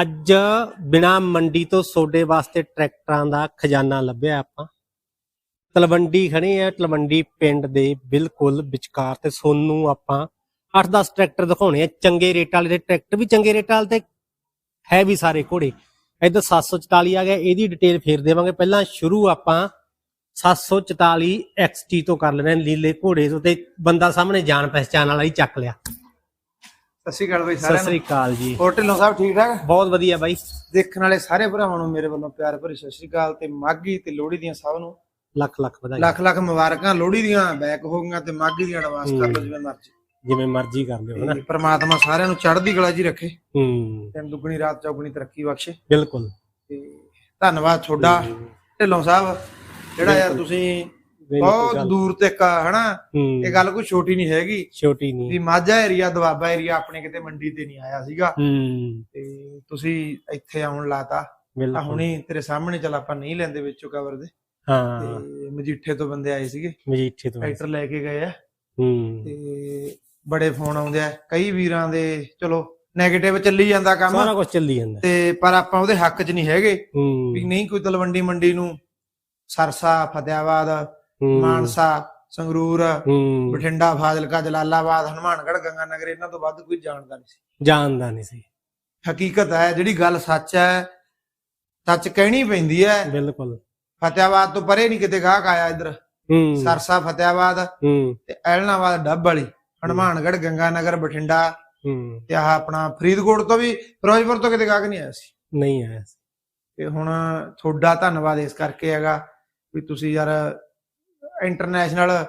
ਅੱਜ ਬਿਨਾ ਮੰਡੀ ਤੋਂ ਸੋਡੇ ਵਾਸਤੇ ਟਰੈਕਟਰਾਂ ਦਾ ਖਜ਼ਾਨਾ ਲੱਭਿਆ ਆਪਾਂ। ਤਲਵੰਡੀ ਖੜੇ ਆ, ਤਲਵੰਡੀ ਪਿੰਡ ਦੇ ਬਿਲਕੁਲ ਵਿਚਕਾਰ ਤੇ ਸੋਨੂੰ ਆਪਾਂ 8-10 ਟਰੈਕਟਰ ਦਿਖਾਉਣੇ ਆ। ਚੰਗੇ ਰੇਟ ਵਾਲੇ ਤੇ ਟਰੈਕਟਰ ਵੀ ਚੰਗੇ ਰੇਟ ਵਾਲੇ ਤੇ ਹੈ ਵੀ ਸਾਰੇ ਘੋੜੇ। ਇੱਧਰ 744 ਆ ਗਿਆ, ਇਹਦੀ ਡਿਟੇਲ ਫੇਰ ਦੇਵਾਂਗੇ। ਪਹਿਲਾਂ ਸ਼ੁਰੂ ਆਪਾਂ 744 XT ਤੋਂ ਕਰ ਲੈਣਾ ਲੀਲੇ ਘੋੜੇ ਤੋਂ ਤੇ ਬੰਦਾ ਸਾਹਮਣੇ ਜਾਣ ਪਹਿਚਾਨ ਵਾਲਾ ਹੀ ਚੱਕ ਲਿਆ। ਸਤਿ ਸ਼੍ਰੀ ਅਕਾਲ ਬਈ ਸਤਿ ਸਾਰਿਆਂ ਸ੍ਰੀ ਨੂੰ ਅਕਾਲ ਜੀ। ਹੋਰ ਢਿੱਲੋਂ ਸਾਹਿਬ ਠੀਕ ਠਾਕ? ਬਹੁਤ ਵਧੀਆ ਬਾਈ। ਦੇਖਣ ਵਾਲੇ ਸਾਰੇ ਭਰਾਵਾਂ ਨੂੰ ਮੇਰੇ ਵੱਲੋਂ ਪਿਆਰ ਭਰੀ ਸਤਿ ਸ਼੍ਰੀ ਅਕਾਲ ਤੇ ਮਾਗੀ ਤੇ ਲੋਹੜੀ ਦੀਆਂ ਸਭ ਨੂੰ ਲੱਖ ਲੱਖ ਵਧਾਈ ਲੱਖ ਲੱਖ ਮੁਬਾਰਕਾਂ। ਲੋਹੜੀ ਦੀਆਂ ਬੈਕ ਹੋ ਗਈਆਂ ਤੇ ਮਾਗੀ ਦੀਆਂ ਐਡਵਾਂਸ ਕਰ ਲਓ ਜਿਵੇਂ ਮਰਜ਼ੀ। ਜਿਵੇਂ ਮਰਜ਼ੀ ਕਰ ਲਿਓ ਹਨਾ? ਤੇ ਪ੍ਰਮਾਤਮਾ ਸਾਰਿਆਂ ਨੂੰ ਚੜ੍ਹਦੀ ਕਲਾ ਜੀ ਰੱਖੇ। ਹੂੰ। ਦਿਨ ਦੁੱਗਣੀ ਰਾਤ ਚੌਗਣੀ ਤਰੱਕੀ ਬਖਸ਼ੇ। ਬਿਲਕੁਲ। ਤੇ ਧੰਨਵਾਦ ਤੁਹਾਡਾ ਢਿੱਲੋਂ ਸਾਹਿਬ। ਜਿਹੜਾ ਯਾਰ ਤੁਸੀਂ ਬਹੁਤ ਦੂਰ ਤੱਕ ਹਨਾ? ਹੂੰ। ਇਹ ਗੱਲ ਕੋਈ ਛੋਟੀ ਨਹੀਂ ਹੈਗੀ। ਛੋਟੀ ਵੀ ਨਹੀਂ ਮਾਝਾ ਏਰੀਆ ਦਵਾਬਾ ਏਰੀਆ ਆਪਣੇ ਕਿਤੇ ਮੰਡੀ ਤੇ ਨਹੀਂ ਆਇਆ ਸੀਗਾ। ਹੂੰ। ਤੇ ਤੁਸੀਂ ਇੱਥੇ ਆਉਣ ਲਾਤਾ। ਆ ਹੁਣੀ ਤੇਰੇ ਸਾਹਮਣੇ ਚੱਲ ਆਪਾਂ ਨਹੀਂ ਲੈਂਦੇ ਵਿੱਚੋਂ ਕਵਰ ਦੇ। ਹਾਂ। ਤੇ ਮਜੀਠੇ ਤੋਂ ਬੰਦੇ ਆਏ ਸੀਗੇ। ਮਜੀਠੇ ਤੋਂ ਟਰੈਕਟਰ ਲੈ ਕੇ ਗਏ ਆ। ਹੂੰ। ਤੇ ਬੜੇ ਫੋਨ ਆਉਂਦੇ ਆ। ਕਈ ਵੀਰਾਂ ਦੇ ਚਲੋ 네ਗੇਟਿਵ ਚੱਲੀ ਜਾਂਦਾ ਕੰਮ। ਸਾਰਾ ਕੁਝ ਚੱਲੀ ਜਾਂਦਾ। ਤੇ ਪਰ ਆਪਾਂ ਉਹਦੇ ਹੱਕ 'ਚ ਨਹੀਂ ਹੈਗੇ। ਵੀ ਨਹੀਂ ਕੋਈ ਤਲਵੰਡੀ ਮੰਡੀ ਨੂੰ ਸਰਸਾ ਫਤਿਆਬਾਦ ਮਾਨਸਾ ਸੰਗਰੂਰ ਬਠਿੰਡਾ ਫਾਜ਼ਿਲਕਾ ਜਲਾਲਾਬਾਦ ਹਨੂਮਾਨਗੜ੍ਹ ਗੰਗਾਨਗਰ ਇਹਨਾਂ ਤੋਂ ਵੱਧ ਕੋਈ ਜਾਣਦਾ ਨਹੀਂ ਸੀ। ਜਾਣਦਾ ਨਹੀਂ ਸੀ। ਹਕੀਕਤ ਹੈ ਜਿਹੜੀ ਗੱਲ ਸੱਚ ਹੈ ਸੱਚ ਕਹਿਣੀ ਪੈਂਦੀ ਹੈ। ਬਿਲਕੁਲ। ਫਤਿਆਬਾਦ ਤੋਂ ਪਰੇ ਨਹੀਂ ਕਿਤੇ ਗਾਹਕ ਆਇਆ ਇੱਧਰ। ਸਰਸਾ ਫਤਿਆਬਾਦ ਤੇ ਐਲਨਾਬਾਦ ਡੱਬ ਵਾਲੀ ਹਨੂਮਾਨਗੜ੍ਹ ਗੰਗਾਨਗਰ ਬਠਿੰਡਾ ਤੇ ਆਹ ਆਪਣਾ ਫਰੀਦਕੋਟ ਤੋਂ ਵੀ ਫਿਰੋਜ਼ਪੁਰ ਤੋਂ ਕਿਤੇ ਗਾਹਕ ਨਹੀਂ ਆਇਆ ਸੀ। ਨਹੀਂ ਆਇਆ ਸੀ। ਤੇ ਹੁਣ ਤੁਹਾਡਾ ਧੰਨਵਾਦ ਇਸ ਕਰਕੇ ਹੈਗਾ ਵੀ ਤੁਸੀਂ ਯਾਰ ਇੰਟਰਨੈਸ਼ਨਲ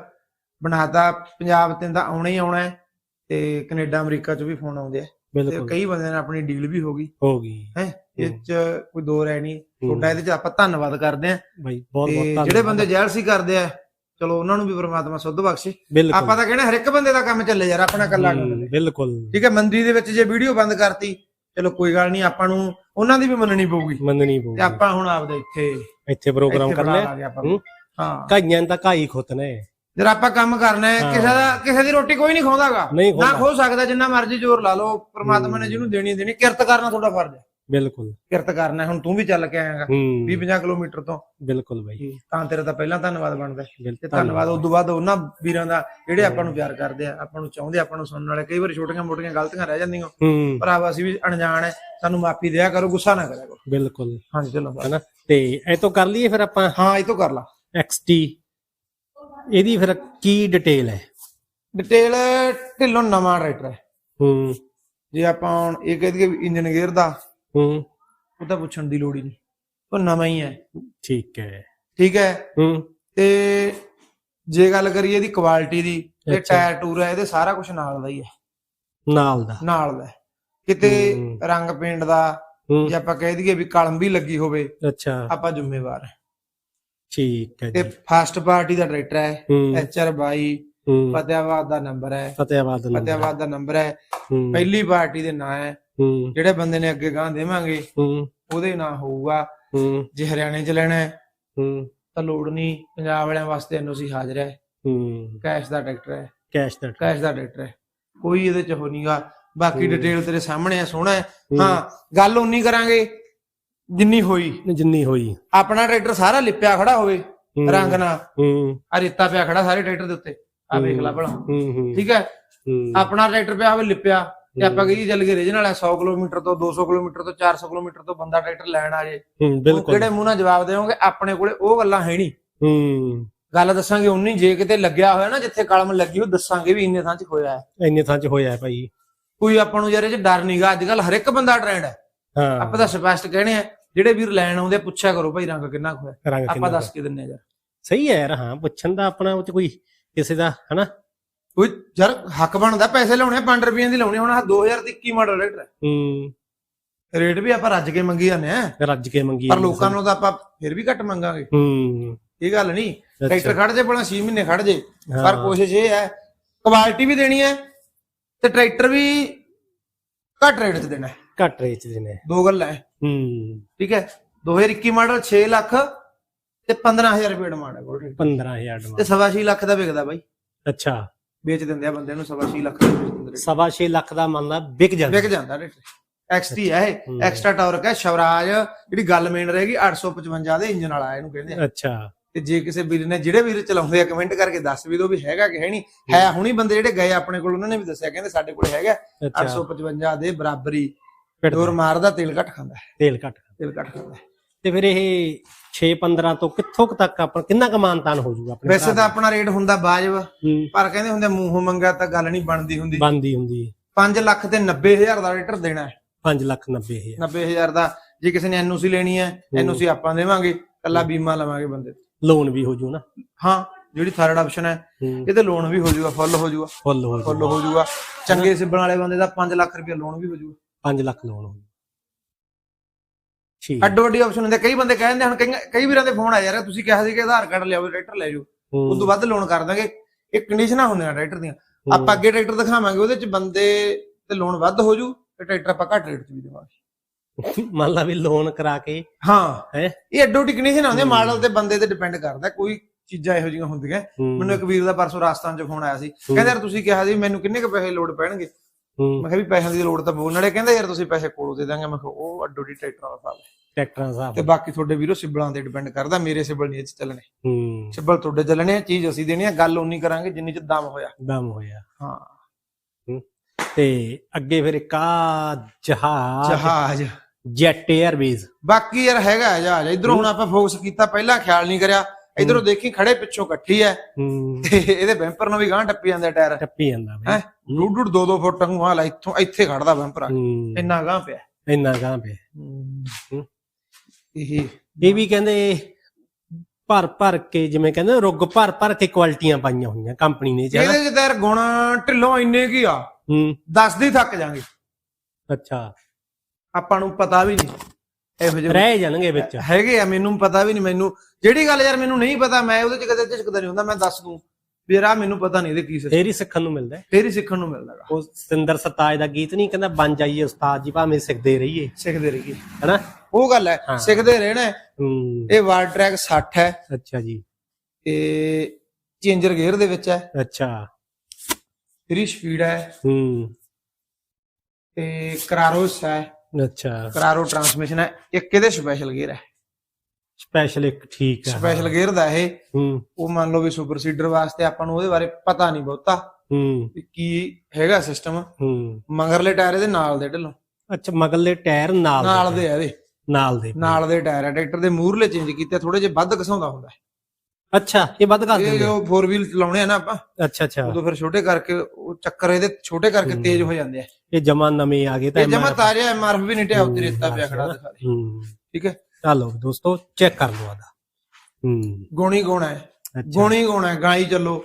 ਬਣਾਤਾ। ਪੰਜਾਬ ਤੇ ਤਾਂ ਆਉਣਾ ਹੀ ਆਉਣਾ ਹੈ ਤੇ ਕੈਨੇਡਾ ਅਮਰੀਕਾ ਚ ਵੀ ਫੋਨ ਆਉਂਦੇ ਆ। ਤੇ ਬਿਲਕੁਲ। ਕਈ ਬੰਦਿਆਂ ਨਾਲ ਆਪਣੀ ਡੀਲ ਵੀ ਹੋ ਗਈ। ਹੋ ਗਈ। ਹੈ ਇਹ ਚ ਕੋਈ ਦੋ ਰਹਿ ਨਹੀਂ। ਤੁਹਾਡਾ ਇਹਦੇ ਚ ਆਪਾਂ ਧੰਨਵਾਦ ਕਰਦੇ ਆ ਬਾਈ ਬਹੁਤ ਤੇ ਬਹੁਤ ਧੰਨਵਾਦ। ਜਿਹੜੇ ਬੰਦੇ ਜੈਲਸੀ ਕਰਦੇ ਆ ਚਲੋ ਉਹਨਾਂ ਨੂੰ ਵੀ ਪ੍ਰਮਾਤਮਾ ਸੁੱਧ ਬਖਸ਼ੇ। ਬਿਲਕੁਲ। ਆਪਾਂ ਤਾਂ ਕਹਿੰਦੇ ਹਰ ਇੱਕ ਬੰਦੇ ਦਾ ਕੰਮ ਚੱਲੇ ਯਾਰ ਆਪਣਾ ਕੱਲਾ ਕੰਮ ਹੂੰ, ਨਹੀਂ। ਬਿਲਕੁਲ। ਠੀਕ ਹੈ ਮੰਦੀ ਦੇ ਵਿੱਚ ਜੇ ਵੀਡੀਓ ਬੰਦ ਕਰਤੀ ਚਲੋ ਕੋਈ ਗੱਲ ਨਹੀਂ ਆਪਾਂ ਨੂੰ ਉਹਨਾਂ ਦੀ ਵੀ ਮੰਨਣੀ ਪਊਗੀ। ਮੰਨਣੀ ਤੇ ਪਊਗੀ ਆਪਾਂ ਹੁਣ ਆਪਦੇ ਇੱਥੇ ਇੱਥੇ ਪ੍ਰੋਗਰਾਮ ਇੱਥੇ ਕਰ ਬਣਾ ਲਿਆ। ਲਾਂਗੇ ਆਪਾਂ ਨੂੰ। ਹੂੰ। ਹਾਂ। ਕਾਈਆਂ ਤਾਂ ਕਾਈ ਖੁੱਤਨੇ। ਜਦ ਆਪਾਂ ਕੰਮ ਕਰਨਾ ਹੈ। ਕਿਸੇ ਦਾ ਕਿਸੇ ਦੀ ਰੋਟੀ ਕੋਈ ਨਹੀਂ ਖਾਉਂਦਾਗਾ ਨਹੀਂ ਨਾ ਖੋ ਸਕਦਾ ਜਿੰਨਾ ਮਰਜ਼ੀ ਜ਼ੋਰ ਲਾ ਲਓ ਪ੍ਰਮਾਤਮਾ ਨੇ ਜਿਹਨੂੰ ਦੇਣੀ ਦੇਣੀ ਕਿਰਤ ਕਰਨਾ ਤੁਹਾਡਾ ਫਰਜ਼ ਹੈ। ਬਿਲਕੁਲ। ਕਿਰਤ ਕਰਨਾ ਹੈ। ਹੁਣ ਤੂੰ ਵੀ ਚੱਲ ਕੇ ਆਏਗਾ ਹੂੰ। 20 50 ਕਿਲੋਮੀਟਰ ਤੋਂ। ਬਿਲਕੁਲ ਬਾਈ। ਤਾਂ ਤੇਰਾ ਤਾਂ ਪਹਿਲਾਂ ਧੰਨਵਾਦ ਬਣਦਾ ਹੈ। ਤੇ ਬਿਲਕੁਲ ਧੰਨਵਾਦ ਉਸ ਤੋਂ ਬਾਅਦ ਉਹਨਾਂ ਵੀਰਾਂ ਦਾ ਜਿਹੜੇ ਆਪਾਂ ਨੂੰ ਪਿਆਰ ਕਰਦੇ ਆ ਆਪਾਂ ਨੂੰ ਚਾਹੁੰਦੇ ਆ, ਆਪਾਂ ਨੂੰ ਸੁਣਨ ਵਾਲੇ ਕਈ ਵਾਰੀ ਛੋਟੀਆਂ ਮੋਟੀਆਂ ਗਲਤੀਆਂ ਰਹਿ ਜਾਂਦੀਆਂ। ਹੂੰ। ਭਰਾਵਾ ਅਸੀਂ ਵੀ ਅਣਜਾਣ ਹੈ ਸਾਨੂੰ ਮਾਫੀ ਦਿਆ ਕਰੋ ਗੁੱਸਾ ਨਾ ਕਰਿਆ ਕਰੋ। ਬਿਲਕੁਲ। ਹਾਂਜੀ ਚਲੋ। ਹੈਨਾ? ਤੇ ਇਹ ਤੋਂ ਕਰ ਲਈਏ ਫਿਰ ਆਪਾਂ? ਹਾਂ ਇਹ ਤੋਂ ਕਰ ਲਾ। XT ਇਹਦੀ ਫਿਰ ਕੀ ਡਿਟੇਲ ਹੈ? ਡਿਟੇਲ ਢਿੱਲੋਂ ਨਵਾਂ ਰਾਈਟਰ ਹੈ। ਹੂੰ। ਜੇ ਆਪਾਂ ਹੁਣ ਇਹ ਕਹਿ ਦਈਏ ਇੰਜਨ ਗੇਅਰ ਦਾ ਹੂੰ। ਉਹ ਤਾਂ ਪੁੱਛਣ ਦੀ ਲੋੜ ਹੀ ਨਹੀਂ। ਉਹ ਨਵਾਂ ਹੀ ਹੈ। ਠੀਕ ਹੈ। ਠੀਕ ਹੈ? ਹੂੰ। ਤੇ ਜੇ ਗੱਲ ਕਰੀਏ ਇਹਦੀ ਕੁਆਲਿਟੀ ਦੀ ਤੇ। ਟਾਇਰ ਟੂਰ ਹੈ ਇਹਦੇ ਸਾਰਾ ਕੁਝ ਨਾਲ ਦਾ ਹੀ ਹੈ। ਨਾਲ ਦਾ। ਨਾਲ ਦਾ। ਕਿਤੇ। ਰੰਗ ਪੇਂਟ ਦਾ ਜੇ ਆਪਾਂ ਕਹਿ ਦਈਏ ਵੀ ਕਲਮ ਵੀ ਲੱਗੀ ਹੋਵੇ ਅੱਛਾ। ਆਪਾਂ ਜ਼ਿੰਮੇਵਾਰ ਹਾਂ। ਠੀਕ ਹੈ ਤੇ ਜੀ। ਫਸਟ ਪਾਰਟੀ ਦਾ ਟਰੈਕਟਰ ਹੈ ਹੂੰ। ਐਚਆਰ 22 ਹੂੰ। ਫਤਿਆਬਾਦ ਦਾ ਨੰਬਰ ਹੈ। ਫਤਿਆਬਾਦ ਦਾ। ਫਤਿਆਬਾਦ ਦਾ ਨੰਬਰ ਹੈ। ਪਹਿਲੀ ਪਾਰਟੀ ਦੇ ਨਾਂ ਹੈ। ਜਿਹੜੇ ਬੰਦੇ ਨੇ ਅੱਗੇ ਗਾਂ ਦੇਵਾਂਗੇ ਉਹਦੇ ਨਾਂ ਹੋਊਗਾ ਜੇ ਹਰਿਆਣੇ ਚ ਲੈਣਾ ਹੈ ਤਾਂ ਲੋੜ ਨਹੀਂ ਪੰਜਾਬ ਵਾਲਿਆਂ ਵਾਸਤੇ ਐਨਓਸੀ ਹਾਜ਼ਰ ਹੈ। ਕੈਸ਼ ਦਾ ਟਰੈਕਟਰ ਹੈ। ਕੈਸ਼ ਦਾ ਕੈਸ਼ ਦਾ ਟਰੈਕਟਰ ਹੈ। ਕੋਈ ਇਹਦੇ ਚ ਹੋ ਨਹੀਂਗਾ ਬਾਕੀ। ਡਿਟੇਲ ਤੇਰੇ ਸਾਹਮਣੇ ਹੈ ਸੋਹਣਾ। ਹਾਂ ਗੱਲ ਉਨੀ ਕਰਾਂਗੇ। ਜਿੰਨੀ ਹੋਈ। ਜਿੰਨੀ ਹੋਈ। ਆਪਣਾ ਟਰੈਕਟਰ ਸਾਰਾ ਲਿਪਿਆ ਖੜਾ ਹੋਵੇ ਰੰਗ ਨਾਲ। ਹੂੰ। ਆ ਰੇਤਾ ਪਿਆ ਖੜਾ ਸਾਰੇ ਟਰੈਕਟਰ ਦੇ ਉੱਤੇ। ਆ ਵੇਖ ਲੈ ਭਲਾ। ਠੀਕ ਹੈ? ਆਪਣਾ ਟਰੈਕਟਰ ਪਿਆ ਹੋਵੇ ਲਿਪਿਆ। ਤੇ ਆਪਾਂ ਕਹੀ ਚੱਲ ਗਏ ਰੀਜਨਲ ਹੈ 100 ਕਿਲੋਮੀਟਰ ਤੋਂ 200 ਕਿਲੋਮੀਟਰ ਤੋਂ 400 ਕਿਲੋਮੀਟਰ ਤੋਂ ਬੰਦਾ ਟਰੈਕਟਰ ਲੈਣ ਆ ਜੇ। ਬਿਲਕੁਲ। ਕਿਹੜੇ ਮੂੰਹ ਨਾਲ ਜਵਾਬ ਦੇਵੋਗੇ? ਆਪਣੇ ਕੋਲੇ ਉਹ ਗੱਲਾਂ ਹੈ ਨਹੀਂ। ਹੂੰ। ਗੱਲ ਦੱਸਾਂਗੇ ਉਨੀ ਜੇ ਕਿਤੇ ਲੱਗਿਆ ਹੋਇਆ ਨਾ ਜਿੱਥੇ ਕਲਮ ਲੱਗੀ ਉਹ ਦੱਸਾਂਗੇ ਵੀ ਇੰਨੇ ਥਾਂ 'ਚ ਹੋਇਆ ਹੈ। ਇੰਨੇ ਥਾਂ ਚ ਹੋਇਆ ਹੈ ਭਾਈ। ਕੋਈ ਆਪਾਂ ਨੂੰ ਯਾਰ ਇਹ 'ਚ ਡਰ ਨਹੀਂਗਾ ਅੱਜ ਕੱਲ ਹਰ ਇੱਕ ਬੰਦਾ ਟ੍ਰੈਂਡ ਹੈ। ਹਾਂ। ਆਪਾਂ ਤਾਂ ਸਪਸ਼ਟ ਕਹਿਣੇ ਆ ਜਿਹੜੇ ਵੀਰ ਲੈਣ ਆਉਂਦੇ ਪੁੱਛਿਆ ਕਰੋ ਭਾਈ ਰੰਗ ਕਿੰਨਾ ਕੁ ਰੰਗ ਆਪਾਂ ਕਿੰਨਾ ਦੱਸ ਕੇ ਦਿੰਨੇ ਆ ਯਾਰ। ਸਹੀ ਹੈ ਯਾਰ ਹਾਂ ਪੁੱਛਣ ਦਾ ਆਪਣਾ ਉਹ ਚ ਕੋਈ ਕਿਸੇ ਦਾ ਹਨਾ? ਕੋਈ ਯਾਰ ਹੱਕ ਬਣਦਾ ਪੈਸੇ ਲਾਉਣੇ 5 ਰੁਪਈਆਂ ਦੀ ਲਾਉਣੀ ਹੁਣ ਆਹ 2021 ਮਾਡਲ ਰੇਟ ਹੈ। ਹੂੰ। ਰੇਟ ਵੀ ਆਪਾਂ ਰੱਜ ਕੇ ਮੰਗੀ ਜਾਂਦੇ ਆ। ਰੱਜ ਕੇ ਮੰਗੀ ਪਰ ਲੋਕਾਂ ਨੂੰ ਤਾਂ ਆਪਾਂ ਫਿਰ ਵੀ ਘੱਟ ਮੰਗਾਂਗੇ। ਹੂੰ। ਇਹ ਗੱਲ ਨਹੀਂ। ਟਰੈਕਟਰ ਖੜ ਜੇ ਬਣਾ 6 ਮਹੀਨੇ ਖੜ ਜੇ। ਹਾਂ। ਪਰ ਕੋਸ਼ਿਸ਼ ਇਹ ਹੈ ਕੁਆਲਿਟੀ ਵੀ ਦੇਣੀ ਹੈ ਤੇ ਟਰੈਕਟਰ ਵੀ ਘੱਟ ਰੇਟ 'ਚ ਦੇਣਾ ਹੈ। ਘੱਟ ਰੇਚ ਦੇ ਨੇ ਦੋ ਗੱਲਾਂ ਹੈ। ਹੂੰ। ਠੀਕ ਹੈ? 2021 ਮਾਡਲ 6 ਲੱਖ ਤੇ 15000 ਰੁਪਏ ਡਿਮਾਂਡ ਹੈ ਕੋਲ ਟਰੈਕਟਰ 15000 ਤੇ ਡਿਮਾਂਡ ਸਵਾ ਛੇ ਲੱਖ ਦਾ ਵਿਕਦਾ ਬਾਈ। ਅੱਛਾ। ਵੇਚ ਦਿੰਦੇ ਆ ਬੰਦੇ ਨੂੰ ਸਵਾ ਛੇ ਲੱਖ ਦਾ ਵੇਚ ਲੱਖ ਦਾ ਮੰਨਦਾ ਵਿਕ ਜਾਂਦਾ। ਵਿਕ ਜਾਂਦਾ ਟਰੈਕਟਰ XT ਹੈ ਇਹ। ਐਕਸਟਰਾ ਟਾਰਕ ਹੈ ਸ਼ਵਰਾਜ ਜਿਹੜੀ ਗੱਲ ਮੇਨ ਰਹੇਗੀ 855 ਦੇ ਇੰਜਨ ਵਾਲਾ ਇਹਨੂੰ ਕਹਿੰਦੇ ਆ। ਅੱਛਾ। ਤੇ ਜੇ ਕਿਸੇ ਵੀਰ ਨੇ ਜਿਹੜੇ ਵੀਰ ਚਲਾਉਂਦੇ ਆ ਕਮੈਂਟ ਕਰਕੇ ਦੱਸ ਵੀ ਦਿਓ ਵੀ ਹੈਗਾ ਕਿ ਹੈ ਨਹੀਂ। ਹੈ ਹੁਣੀ ਬੰਦੇ ਜਿਹੜੇ ਗਏ ਆਪਣੇ ਕੋਲ ਉਹਨਾਂ ਨੇ ਵੀ ਦੱਸਿਆ ਕਹਿੰਦੇ ਸਾਡੇ ਕੋਲ ਹੈਗਾ ਅੱਛਾ। 855 ਦੇ ਬਰਾਬਰੀ। ਡੋਰ ਮਾਰਦਾ ਤੇਲ ਘੱਟ ਖਾਂਦਾ ਹੈ। ਤੇਲ ਘੱਟ ਤੇਲ ਘੱਟ ਖਾਂਦਾ ਹੈ। ਤੇ ਫਿਰ ਇਹ 6 15 ਤੋਂ ਕਿੱਥੋਂ ਕੁ ਤੱਕ ਆਪਾਂ ਕਿੰਨਾ ਕੁ ਮਾਨਤਾਨ ਹੋ ਜਾਊਗਾ ਆਪਣੇ ਵੈਸੇ ਤਾਂ ਆਪਣਾ ਰੇਟ ਹੁੰਦਾ ਬਾਜਬ ਹੂੰ। ਪਰ ਕਹਿੰਦੇ ਹੁੰਦੇ ਮੂੰਹੋਂ ਮੰਗਾ ਤਾਂ ਗੱਲ ਨਹੀਂ ਬਣਦੀ ਹੁੰਦੀ। ਬੰਦੀ ਹੁੰਦੀ 5 ਲੱਖ ਤੇ 90000 ਦਾ ਲੀਟਰ ਦੇਣਾ ਹੈ। 5 ਲੱਖ 90 ਹਜ਼ਾਰ। 90000 ਦਾ ਜੇ ਕਿਸੇ ਨੇ ਐਨਓਸੀ ਲੈਣੀ ਹੈ ਐਨਓਸੀ ਆਪਾਂ ਦੇਵਾਂਗੇ ਕੱਲਾ ਬੀਮਾ ਲਵਾਂਗੇ ਬੰਦੇ ਤੇ। ਲੋਨ ਵੀ ਹੋ ਜੂ ਨਾ। ਹਾਂ ਜਿਹੜੀ ਥਰਡ ਆਪਸ਼ਨ ਹੈ ਹੂੰ। ਇਹ ਤੇ ਲੋਨ ਵੀ ਹੋ ਜਾਊਗਾ ਫੁੱਲ ਹੋ ਜਾਊਗਾ ਫੁੱਲ ਹੋ ਫੁੱਲ ਹੋ ਜਾਊਗਾ ਚੰਗੇ ਸਿਬਣ ਵਾਲੇ ਬੰਦੇ ਦਾ 5 ਲੱਖ ਰੁਪਏ ਲੋਨ ਵੀ ਹੋ ਜਾਊਗਾ 5 ਲੱਖ ਲੋਨ ਹੋ ਜੂ ਠੀਕ। ਅੱਡੋ ਅੱਡੀ ਆਪਸ਼ਨ ਹੁੰਦੇ ਕਈ ਬੰਦੇ ਕਹਿੰਦੇ ਹੁਣ ਕਈ ਕਈ ਵੀਰਾਂ ਦੇ ਫੋਨ ਆ ਯਾਰ ਤੁਸੀਂ ਕਿਹਾ ਸੀ ਕਿ ਆਧਾਰ ਕਾਰਡ ਲਿਆਓ ਟਰੈਕਟਰ ਲੈ ਜਾਓ। ਉਸ ਤੋਂ ਵੱਧ ਲੋਨ ਕਰ ਦਾਂਗੇ। ਇਹ ਕੰਡੀਸ਼ਨਾਂ ਹੁੰਦੀਆਂ ਟਰੈਕਟਰ ਦੀਆਂ। ਆਪਾਂ ਅੱਗੇ ਟਰੈਕਟਰ ਦਿਖਾਵਾਂਗੇ ਉਹਦੇ ਚ ਬੰਦੇ ਤੇ ਲੋਨ ਵੱਧ ਹੋ ਜੂ ਤੇ ਟਰੈਕਟਰ ਆਪਾਂ ਘੱਟ ਰੇਟ 'ਚ ਵੀ ਦੇਵਾਂਗੇ। ਮੰਨ ਲਾ ਵੀ ਲੋਨ ਕਰਾ ਕੇ। ਹਾਂ। ਹੈਂ? ਇਹ ਅੱਡੋ ਕੰਡੀਸ਼ਨ ਆਉਂਦੀ। ਮਾਡਲ ਤੇ ਬੰਦੇ ਤੇ ਡਿਪੈਂਡ ਕਰਦਾ ਕੋਈ ਚੀਜ਼ਾਂ ਇਹੋ ਜਿਹੀਆਂ ਹੁੰਦੀਆਂ। ਮੈਨੂੰ ਇੱਕ ਵੀਰ ਦਾ ਪਰਸੋਂ ਰਾਜਸਥਾਨ 'ਚ ਫੋਨ ਆਇਆ ਸੀ। ਕਹਿੰਦਾ ਯਾਰ ਤੁਸੀਂ ਕਿਹਾ ਸੀ ਮੈਨੂੰ ਕਿੰਨੇ ਕੁ ਪੈਸੇ ਲੋਡ ਪੈਣਗੇ? ਮੈਂ ਕਿਹਾ ਵੀ ਪੈਸਿਆਂ ਦੀ ਲੋੜ ਤਾਂ ਬਹੁਤ ਨਾਲੇ ਕਹਿੰਦਾ ਯਾਰ ਤੁਸੀਂ ਪੈਸੇ ਕੋਲੋਂ ਦੇ ਦਾਂਗੇ। ਮੈਂ ਕਿਹਾ ਉਹ ਅੱਡੋ ਅੱਡੀ ਟਰੈਕਟਰਾਂ ਦਾ ਹਿਸਾਬ ਹੈ। ਟਰੈਕਟਰਾਂ ਸਾਹਿਬ ਤੇ ਬਾਕੀ ਤੁਹਾਡੇ ਵੀਰੋ ਸਿਬਲਾਂ ਤੇ ਡਿਪੈਂਡ ਕਰਦਾ। ਮੇਰੇ ਸਿਬਲ ਨਹੀਂ ਇਹ 'ਚ ਚੱਲਣੇ। ਹੂੰ। ਸਿਬਲ ਤੁਹਾਡੇ ਚੱਲਣੇ ਆ ਚੀਜ਼ ਅਸੀਂ ਦੇਣੀ ਆ। ਗੱਲ ਉਨੀ ਕਰਾਂਗੇ ਜਿੰਨੀ ਚ ਦਮ ਹੋਇਆ। ਦਮ ਹੋਇਆ। ਹਾਂ। ਤੇ ਅੱਗੇ ਫਿਰ ਇੱਕ ਆ ਜਹਾਜ਼। ਜਹਾਜ਼। ਜੈਟ 에ਅਰਵੇਜ਼ ਬਾਕੀ ਯਾਰ ਹੈਗਾ ਜਹਾਜ਼। ਇਧਰੋਂ ਹੁਣ ਆਪਾਂ ਫੋਕਸ ਕੀਤਾ ਪਹਿਲਾਂ ਖਿਆਲ ਨਹੀਂ ਕਰਿਆ। ਇਧਰੋਂ ਦੇਖੀ ਖੜੇ ਪਿੱਛੋਂ ਇਕੱਠੀ ਐ। ਹੂੰ। ਤੇ ਇਹਦੇ ਬੈਂਪਰ ਨੂੰ ਵੀ ਗਾਂ ਟੱਪੀ ਜਾਂਦੇ ਟਾਇਰ। ਟੱਪੀ ਜਾਂਦਾ ਬਈ ਹੈ? ਡੂਡ ਡੂਡ 2-2 ਫੁੱਟ ਨੂੰ ਹਾਲ ਇੱਥੋਂ ਇੱਥੇ ਖੜਦਾ ਬੈਂਪਰ ਆ। ਹੂੰ। ਇੰਨਾ ਗਾਂ ਪਿਆ। ਇੰਨਾ ਗਾਂ ਪੇ ਇਹ। ਇਹ ਵੀ ਕਹਿੰਦੇ ਭਰ ਭਰ ਕੇ ਜਿਵੇਂ ਕਹਿੰਦੇ ਰੁੱਗ ਭਰ ਭਰ ਕੇ ਕੁਆਲਿਟੀਆਂ ਪਾਈਆਂ ਹੋਈਆਂ ਕੰਪਨੀ ਨੇ ਜਿਹੜਾ ਇਹਦੇ ਯਾਰ ਗੁਣ ਢਿੱਲੋਂ ਇੰਨੇ ਕੀ ਆ? ਹੂੰ। ਦੱਸਦੇ ਥੱਕ ਜਾਾਂਗੇ। ਅੱਛਾ। ਆਪਾਂ ਨੂੰ ਪਤਾ ਵੀ ਨਹੀਂ। ਇਹੋ ਜਿਹੇ ਰਹਿ ਜਾਣਗੇ ਵਿੱਚ। ਹੈਗੇ ਆ ਮੈਨੂੰ ਪਤਾ ਵੀ ਨਹੀਂ ਮੈਨੂੰ ਜਿਹੜੀ ਗੱਲ ਯਾਰ ਮੈਨੂੰ ਨਹੀਂ ਪਤਾ ਮੈਂ ਉਹਦੇ ਚ ਕਦੇ ਝਿਜਕਦਾ ਨਹੀਂ ਹੁੰਦਾ ਮੈਂ ਦੱਸ ਦੂੰ ਵੀ ਯਾਰ ਮੈਨੂੰ ਪਤਾ ਨਹੀਂ ਇਹਦੇ ਕੀ ਸਿਸਟਮ ਫੇਰ ਹੀ ਸਿੱਖਣ ਨੂੰ ਮਿਲਦਾ। ਫੇਰ ਹੀ ਸਿੱਖਣ ਨੂੰ ਮਿਲਦਾਗਾ ਉਹ ਸਿੰਦਰ ਸਤਾਜ ਦਾ ਗੀਤ ਨਹੀਂ ਕਹਿੰਦਾ ਬਣ ਜਾਈਏ ਉਸਤਾਦ ਜੀ ਭਾਵੇਂ ਸਿੱਖਦੇ ਰਹੀਏ। ਸਿੱਖਦੇ ਰਹੀਏ। ਹੈਨਾ? ਉਹ ਗੱਲ ਹੈ। ਸਿੱਖਦੇ ਰਹਿਣਾ ਇਹ ਵਾਰ ਟਰੈਕ 60 ਹੈ। ਅੱਛਾ ਜੀ। ਤੇ ਚੇਂਜਰ ਗੇਅਰ ਦੇ ਵਿੱਚ ਹੈ। ਅੱਛਾ। 3 ਸਪੀਡ ਹੈ। ਹੂੰ। ਤੇ ਕਰਾਰੋਸ ਹੈ। ਅੱਛਾ। ਕਰਾਰੋ ਟਰਾਂਸਮਿਸ਼ਨ ਹੈ ਇੱਕ ਇਹਦੇ ਸਪੈਸ਼ਲ ਗੇਅਰ ਹੈ। ਸਪੈਸ਼ਲ ਇੱਕ ਠੀਕ ਹੈ। ਸਪੈਸ਼ਲ ਗੇਅਰ ਦਾ ਇਹ। ਹੂੰ। ਉਹ ਮੰਨ ਲਓ ਵੀ ਸੁਪਰ ਸੀਡਰ ਵਾਸਤੇ ਆਪਾਂ ਨੂੰ ਉਹਦੇ ਬਾਰੇ ਪਤਾ ਨਹੀਂ ਬਹੁਤਾ। ਹੂੰ। ਵੀ ਕੀ ਹੈਗਾ ਸਿਸਟਮ ਹੂੰ। ਮਗਰਲੇ ਟਾਇਰ ਇਹਦੇ ਨਾਲ ਦੇ ਢਿੱਲੋਂ। ਅੱਛਾ ਮਗਲੇ ਟਾਇਰ ਨਾਲ ਨਾਲ ਦੇ ਆ ਇਹਦੇ। ਨਾਲ ਦੇ। ਨਾਲ ਦੇ ਟਾਇਰ ਹੈ ਟਰੈਕਟਰ ਦੇ ਮੂਹਰਲੇ ਚੇਂਜ ਕੀਤੇ ਥੋੜੇ ਜਿਹਾ ਵੱਧ ਘਸਾਉਂਦਾ ਹੁੰਦਾ ਹੈ। ਅੱਛਾ ਇਹ ਵੱਧ ਕਰ ਇਹ ਦਿੰਦੇ ਜੋ 4 ਵੀਲ ਚਲਾਉਣੇ ਆ ਨਾ ਆਪਾਂ। ਅੱਛਾ ਅੱਛਾ। ਉਦੋਂ ਫਿਰ ਛੋਟੇ ਕਰਕੇ ਉਹ ਚੱਕਰ ਇਹਦੇ ਛੋਟੇ ਕਰਕੇ। ਤੇਜ਼ ਹੋ ਜਾਂਦੇ ਆ। ਇਹ ਜਮਾ ਨਵੇਂ ਆ ਗਏ ਤਾਂ ਇਹ ਜਮਾ ਤਾਰਿਆ ਐਮਆਰਐਫ ਵੀ ਨਹੀਂ ਟਿਆ ਉੱਤੇ ਰੇਤਾ ਪਿਆ ਖੜਾ ਦਿਖਾ ਦੇ। ਠੀਕ ਹੈ? ਚਲੋ ਦੋਸਤੋ ਚੈੱਕ ਕਰ ਲਓ ਆਦਾ। ਹੂੰ। ਗੋਣੀ ਗੋਣਾ ਹੈ। ਗੋਣੀ ਗੋਣਾ ਹੈ ਗਾਈ ਚੱਲੋ।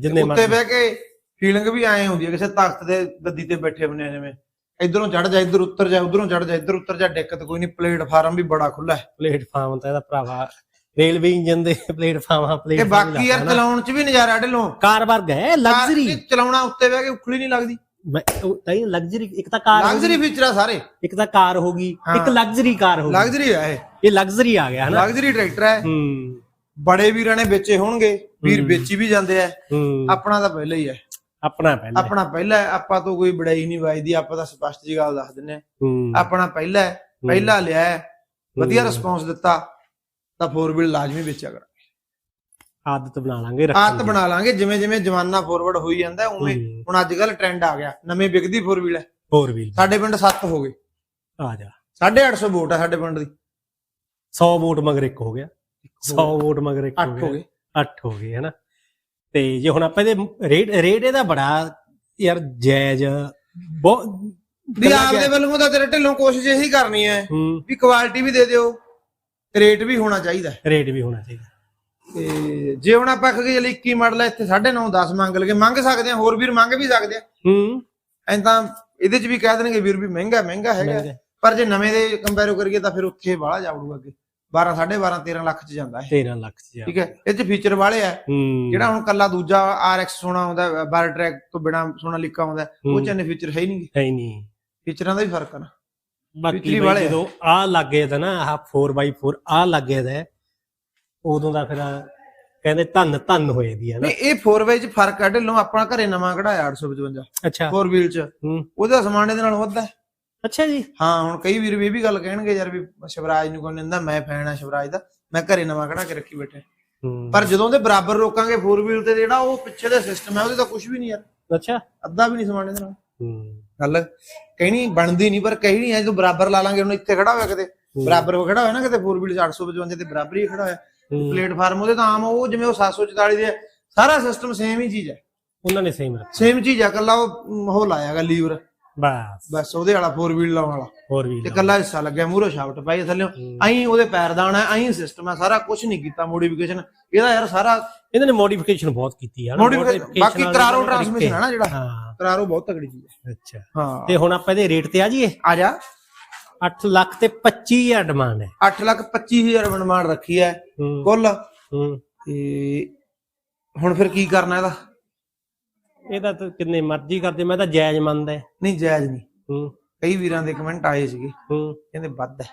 ਜਿੰਨੇ ਉੱਤੇ ਬਹਿ ਕੇ ਫੀਲਿੰਗ ਵੀ ਐਂ ਹੁੰਦੀ ਹੈ ਕਿਸੇ ਤਖਤ ਤੇ ਗੱਦੀ ਤੇ ਬੈਠੇ ਆ ਜਿਵੇਂ ਇਧਰੋਂ ਚੜ ਜਾ ਇਧਰ ਉੱਤਰ ਜਾ ਉਧਰੋਂ ਚੜ ਜਾ ਇਧਰ ਉੱਤਰ ਜਾ ਦਿੱਕਤ ਕੋਈ ਨਹੀਂ ਪਲੇਟਫਾਰਮ ਵੀ ਬੜਾ ਖੁੱਲਾ ਹੈ। ਪਲੇਟਫਾਰਮ ਤਾਂ ਇਹਦਾ ਭਰਾਵਾ ਰੇਲਵੇ ਇੰਜਨ ਦੇ ਪਲੇਟਫਾਰਮਾਂ ਇਹ ਪਲੇਟਫਾਰਮ ਬਾਕੀ ਯਾਰ ਚਲਾਉਣ ਚ ਵੀ ਨਜ਼ਾਰਾ ਢਿੱਲੋਂ। ਕਾਰ ਵਰਗ ਹੈ ਲਗਜ਼ਰੀ ਇਹ ਚਲਾਉਣਾ ਉੱਤੇ ਬਹਿ ਕੇ ਉਖਲੀ ਨਹੀਂ ਲੱਗਦੀ। ਤਾਂ ਲਗਜ਼ਰੀ ਇੱਕ ਤਾਂ ਕਾਰ ਲਗਜ਼ਰੀ ਫੀਚਰ ਆ ਸਾਰੇ। ਇੱਕ ਤਾਂ ਕਾਰ ਹੋ ਗਈ ਹਾਂ। ਇੱਕ ਲਗਜ਼ਰੀ ਕਾਰ ਹੋ ਗਈ। ਲਗਜ਼ਰੀ ਆ ਇਹ। ਇਹ ਲਗਜ਼ਰੀ ਆ ਗਿਆ ਹਨਾ? ਲਗਜ਼ਰੀ ਟਰੈਕਟਰ ਹੈ ਹੂੰ। ਬੜੇ ਵੀਰਾਂ ਨੇ ਵੇਚੇ ਹੋਣਗੇ ਵੀਰ। ਵੇਚੀ ਵੀ ਜਾਂਦੇ ਆ। ਹੂੰ। ਆਪਣਾ ਤਾਂ ਪਹਿਲਾਂ ਹੀ ਹੈ ਆਪਣਾ ਪਹਿਲਾ। ਆਪਣਾ ਪਹਿਲਾ ਆਪਾਂ ਤੋਂ ਕੋਈ ਬੜਾਈ ਨਹੀਂ ਵੱਜਦੀ ਆਪਾਂ ਤਾਂ ਸਪਸ਼ਟ ਜੀ ਗੱਲ ਦੱਸ ਦਿੰਨੇ ਆ। ਆਪਣਾ ਪਹਿਲਾ ਹੈ ਪਹਿਲਾ ਲਿਆ ਵਧੀਆ। ਰਿਸਪੌਂਸ ਦਿੱਤਾ ਤਾਂ 4 ਵੀਲ ਲਾਜ਼ਮੀ ਵੇਚਿਆ ਕਰ। ਆਦਤ ਬਣਾ ਲਾਂਗੇ ਰੱਖਣ ਆਦਤ ਦੀ। ਬਣਾ ਲਾਂਗੇ ਜਿਵੇਂ ਜਿਵੇਂ ਜਮਾਨਾ ਫੋਰਵਰਡ ਹੋਈ ਜਾਂਦਾ ਉਵੇਂ ਹੂੰ। ਹੁਣ ਅੱਜ ਕੱਲ ਟ੍ਰੈਂਡ ਆ ਗਿਆ ਨਵੇਂ ਵਿਕਦੀ 4 ਵੀਲ ਹੈ। ਵੀ ਸਾਡੇ ਪਿੰਡ 7 ਹੋ ਗਏ। ਆ ਜਾ। 850 ਵੋਟ ਹੈ ਸਾਡੇ ਪਿੰਡ ਦੀ। 100 ਵੋਟ ਮਗਰ ਇੱਕ ਹੋ ਗਿਆ। 100 ਵੋਟ ਮਗਰ ਇੱਕ 8 ਹੋ ਗਏ। 8 ਹੋ ਗਏ ਹਨਾ। ਤੇ ਜੇ ਹੁਣ ਆਪਾਂ ਇਹਦੇ ਰੇਟ ਰੇਟ ਇਹਦਾ ਬੜਾ ਯਾਰ ਜਾਇਜ਼ ਬਹੁਤ ਵੀ ਆਪਦੇ ਵੱਲੋਂ ਤਾਂ ਤੇਰੇ ਢਿੱਲੋਂ ਕੋਸ਼ਿਸ਼ ਇਹੀ ਕਰਨੀ ਹੈ ਹੂੰ। ਵੀ ਕੁਆਲਿਟੀ ਵੀ ਦੇ ਦਿਓ ਰੇਟ ਵੀ ਹੋਣਾ ਚਾਹੀਦਾ। ਹੈ। ਰੇਟ ਵੀ ਹੋਣਾ ਚਾਹੀਦਾ। ਤੇ ਜੇ ਹੁਣ ਆਪਾਂ ਕਹੀਏ ਚਲ 21 ਮਾਡਲ ਹੈ ਇੱਥੇ 9.5 10 ਮੰਗ ਲਗੇ ਮੰਗ ਸਕਦੇ ਆ ਹੋਰ ਵੀਰ ਮੰਗ ਵੀ ਸਕਦੇ ਆ। ਹੂੰ। ਐਂ ਤਾਂ ਇਹਦੇ ਚ ਵੀ ਕਹਿ ਦੇਣਗੇ ਵੀਰ ਵੀ ਮਹਿੰਗਾ ਮਹਿੰਗਾ ਹੈਗਾ। ਪਰ ਜੇ ਨਵੇਂ ਦੇ ਕੰਪੇਅਰ ਕਰੀਏ ਤਾਂ ਫਿਰ ਉੱਥੇ ਬਾਹਲਾ ਜਾਊਗਾ ਅੱਗੇ। 12 12.5 13 ਲੱਖ ਚ ਜਾਂਦਾ ਹੈ 13 ਲੱਖ ਚ ਜਾ ਠੀਕ ਹੈ? ਇਹ ਚ ਫੀਚਰ ਵਾਲੇ ਆ। ਜਿਹੜਾ ਹੁਣ ਕੱਲਾ ਦੂਜਾ RX ਸੋਨਾ ਆਉਂਦਾ ਬਾਰ ਟਰੈਕ ਤੋਂ ਬਿਨਾ ਸੋਨਾ ਲਿਖਾ ਆਉਂਦਾ ਉਹ ਚ ਇੰਨੇ ਫੀਚਰ ਹੈ ਹੀ ਨਹੀਂ। ਹੈ ਨਹੀਂ। ਫੀਚਰਾਂ ਦਾ ਵੀ ਫ਼ਰਕ ਆ ਨਾ। ਬਾਕੀ। ਜਦੋਂ ਆ ਲੱਗੇ ਤਾਂ ਨਾ ਆਹ 4x4 ਆ ਲੱਗੇ ਦਾ ਉਦੋਂ ਦਾ ਫਿਰ ਕਹਿੰਦੇ ਧੰਨ ਧੰਨ ਹੋਏ ਦੀ ਹੈ ਨਾ। ਨਹੀਂ ਇਹ 4x ਚ ਫ਼ਰਕ ਆ ਢਿੱਲੋਂ ਆਪਣਾ ਘਰੇ ਨਵਾਂ ਕਢਾਇਆ 855 ਅੱਛਾ। 4 ਵੀਲ ਚ। ਹੂੰ। ਉਹਦਾ ਸਮਾਨ ਇਹਦੇ ਨਾਲ ਵੱਧਦਾ। ਹੈ। ਅੱਛਾ ਜੀ। ਹਾਂ ਹੁਣ ਕਈ ਵੀਰ ਵੀ ਇਹ ਵੀ ਗੱਲ ਕਹਿਣਗੇ ਯਾਰ ਵੀ ਸ਼ਿਵਰਾਜ ਨੂੰ ਕੋਈ ਕਹਿੰਦਾ ਮੈਂ ਫੈਨ ਆ ਸ਼ਿਵਰਾਜ ਦਾ ਮੈਂ ਘਰੇ ਨਵਾਂ ਕਢਾ ਕੇ ਰੱਖੀ ਬੈਠੇ। ਹੂੰ। ਪਰ ਜਦੋਂ ਦੇ ਬਰਾਬਰ ਰੋਕਾਂਗੇ 4 ਵੀਲ ਤੇ ਜਿਹੜਾ ਉਹ ਪਿੱਛੇ ਦਾ ਸਿਸਟਮ ਹੈ ਉਹਦੇ ਤਾਂ ਕੁਝ ਵੀ ਨਹੀਂ ਯਾਰ। ਅੱਛਾ। ਅੱਧਾ ਵੀ ਨਹੀਂ ਸਮਾਨ ਇਹਦੇ ਨਾਲ। ਹੂੰ। ਗੱਲ ਕਹਿਣੀ ਬਣਦੀ ਨਹੀਂ ਪਰ ਕਹੀ ਨਹੀਂ ਐ ਜਦੋਂ ਬਰਾਬਰ ਲਾ ਲਾਂਗੇ ਹੁਣ ਇੱਥੇ ਖੜਾ ਹੋਇਆ ਕਿਤੇ। ਬਰਾਬਰ ਹੋ ਖੜਾ ਹੋਇਆ ਨਾ ਕਿਤੇ 4 ਵੀਲ 855 ਤੇ ਬਰਾਬਰ ਹੀ ਖੜਾ ਹੋਇਆ। ਹੂੰ। ਪਲੇਟਫਾਰਮ ਉਹਦੇ ਤਾਂ ਆਮ ਉਹ ਜਿਵੇਂ ਉਹ 744 ਦੇ ਆ, ਸਾਰਾ ਸਿਸਟਮ ਸੇਮ ਹੀ ਚੀਜ਼ ਹੈ ਉਹਨਾਂ ਨੇ ਸੇਮ ਰੱਖਿਆ। ਸੇਮ ਚੀਜ਼ ਆ ਕੱਲਾ ਉਹ ਉਹ ਲਾਇਆਗਾ ਲੀਵਰ। ਬਸ। ਬਸ ਉਹਦੇ ਵਾਲਾ 4 ਵੀਲ ਲਾਉਣ ਵਾਲਾ। ਹੋਰ ਵੀ ਤੇ ਕੱਲਾ ਹਿੱਸਾ ਲੱਗਿਆ ਮੂਹਰੋਂ ਸ਼ਾਫਟ ਪਾਈ ਥੱਲੇ। ਐਂ ਉਹਦੇ ਪੈਰਦਾਨ ਹੈ ਐਂ ਸਿਸਟਮ ਹੈ ਸਾਰਾ ਕੁਝ ਨਹੀਂ ਕੀਤਾ ਮੋਡੀਫਿਕੇਸ਼ਨ ਇਹਦਾ ਯਾਰ ਸਾਰਾ ਇਹਨਾਂ ਨੇ ਮੋਡੀਫਿਕੇਸ਼ਨ ਬਹੁਤ ਕੀਤੀ ਹੈ ਬਾਕੀ ਵਾਲੇ ਕਰਾਰੋ। ਟਰਾਂਸਮਿਸ਼ਨ ਹੈ ਨਾ ਜਿਹੜਾ। ਹਾਂ। ਕਰਾਰੋ ਬਹੁਤ ਤਗੜੀ ਚੀਜ਼ ਹੈ ਅੱਛਾ। ਹਾਂ। ਤੇ ਹੁਣ ਆਪਾਂ ਇਹਦੇ ਰੇਟ ਤੇ ਆ ਜਾਈਏ? ਆ ਜਾ। 8 ਲੱਖ ਤੇ 25000 ਡਿਮਾਂਡ ਹੈ। 8 ਲੱਖ 25000 ਬਣਮਾਨ ਰੱਖੀ ਹੈ। ਹੂੰ। ਕੁੱਲ। ਹੂੰ। ਤੇ ਹੁਣ ਫਿਰ ਕੀ ਕਰਨਾ ਇਹਦਾ? ਇਹਦਾ ਤਾਂ ਕਿੰਨੇ ਮਰਜ਼ੀ ਕਰਦੇ ਮੈਂ ਤਾਂ ਜਾਇਜ਼ ਮੰਨਦਾ ਹੈ। ਨਹੀਂ ਜਾਇਜ਼ ਨਹੀਂ। ਹੂੰ। ਕਈ ਵੀਰਾਂ ਦੇ ਕਮੈਂਟ ਆਏ ਸੀਗੇ। ਹੂੰ। ਕਹਿੰਦੇ ਵੱਧ ਹੈ।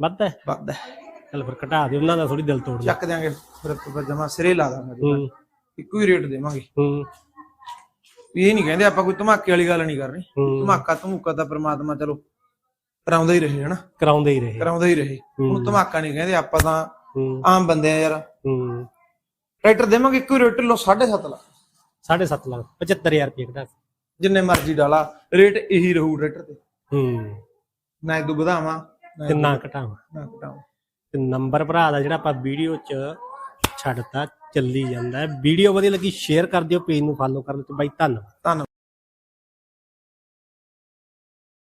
ਵੱਧ ਹੈ? ਵੱਧ ਹੈ। ਚਲ ਫਿਰ ਘਟਾ ਦੇ ਉਹਨਾਂ ਦਾ ਥੋੜੀ ਦਿਲ ਤੋੜ ਚੱਕ ਦਿਆਂਗੇ ਫਿਰ ਫਿਰ ਜਮਾ ਸਿਰੇ ਲਾ ਦਾਂਗੇ ਹੂੰ। ਇੱਕੋ ਹੀ ਰੇਟ ਦੇਵਾਂਗੇ। ਹੂੰ। ਵੀ ਇਹ ਨਹੀਂ ਕਹਿੰਦੇ ਆਪਾਂ ਕੋਈ ਧਮਾਕੇ ਵਾਲੀ ਗੱਲ ਨਹੀਂ ਕਰਨੀ। ਹੂੰ। ਧਮਾਕਾ ਧਮੂਕਾ ਤਾਂ ਪ੍ਰਮਾਤਮਾ ਚਲੋ ਕਰਾਉਂਦਾ ਹੀ ਰਹੇ ਹਨਾ? ਕਰਾਉਂਦੇ ਹੀ ਰਹੇ। ਕਰਾਉਂਦਾ ਹੀ ਰਹੇ। ਹੁਣ ਧਮਾਕਾ ਨਹੀਂ ਕਹਿੰਦੇ ਆਪਾਂ ਤਾਂ ਆਮ ਬੰਦੇ ਆ ਯਾਰ। ਟਰੈਕਟਰ ਦੇਵਾਂਗੇ ਇੱਕੋ ਰੇਟ ਲੋ 7.5 ਲੱਖ। 7.5 ਲੱਖ 75000 ਰੁਪਏ ਘਟਾ ਕੇ। ਜਿੰਨੇ ਮਰਜ਼ੀ ਡਾਲਾ ਰੇਟ ਇਹੀ ਰਹੂ ਟਰੈਕਟਰ ਤੇ। ਹੂੰ। ਨਾ ਇਹ ਵਧਾਵਾਂ ਨਾ ਕਿੰਨਾ ਘਟਾਵਾਂ। ਨਾ ਘਟਾਵਾਂ। ਤੇ ਨੰਬਰ ਭਰਾ ਦਾ ਜਿਹੜਾ ਆਪਾਂ ਵੀਡੀਓ 'ਚ ਛੱਡਤਾ ਚੱਲੀ ਜਾਂਦਾ ਹੈ। ਵੀਡੀਓ ਵਧੀਆ ਲੱਗੀ ਸ਼ੇਅਰ ਕਰ ਦਿਓ ਪੇਜ ਨੂੰ ਫਾਲੋ ਕਰਨ ਤੇ ਬਾਈ ਧੰਨਵਾਦ। ਧੰਨਵਾਦ।